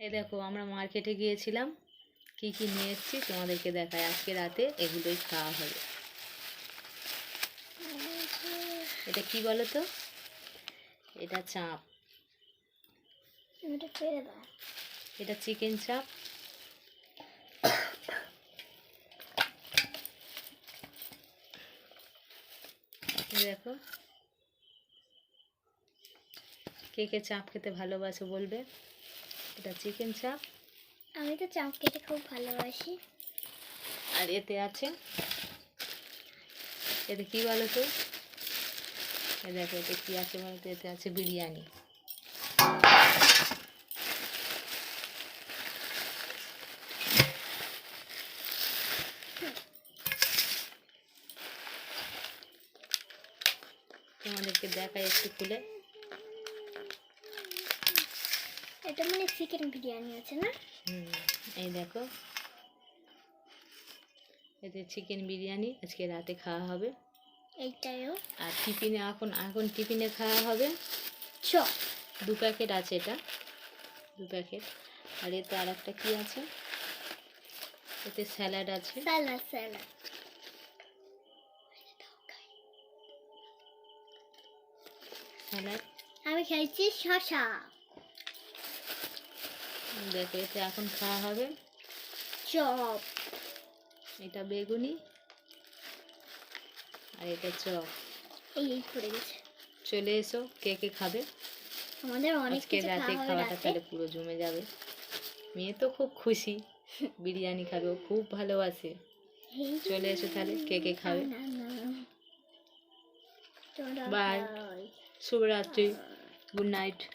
এই দেখো আমরা মার্কেটে গিয়েছিলাম। কি কি নিয়ে এসেছি তোমাদেরকে দেখায় আজকে রাতে এগুলোই খাওয়া হবে। এটা কি বলো তো এটা চাপ। এটা চিকেন চাপ। দেখো। কে কে চাপ খেতে ভালোবাসো বলবে? এটা চিকেন চাপ। আমি তো চাপ খেতে খুব ভালোবাসি। আর এতে আছে? এতে কি বলো তো? এ দেখো এতে কি আছে বলো তো? এতে আছে বিরিয়ানি। তোমাদেরকে দেখাই একটু খুলে। এটা মানে চিকেন বিরিয়ানি আছে না? হুম এই দেখো। এতে চিকেন বিরিয়ানি আজকে রাতে খাওয়া হবে। এইটাও আর টিফিনে এখন এখন টিফিনে খাওয়া হবে। চপ দু প্যাকেট আছে এটা। দু প্যাকেট। আর এতে আর একটা কী আছে? এতে স্যালাড আছে। Salad salad. স্যালাড। আমি খাইছি শশা দেখো এতে এখন খাওয়া হবে। চপ। এটা বেগুনি। আর এটা চপ। এই পড়ে গেছে। চলে এসো কে কে খাবে? আমাদের অনেক আজকে কিছু রাতে খাওয়াটা তাহলে পুরো জমে যাবে। মেয়ে তো খুব খুশি। বিরিয়ানি খাবে ও খুব ভালোবাসে। চলে এসো তাহলে কে কে খাবে? bye. শুভরাত্রি। Good night.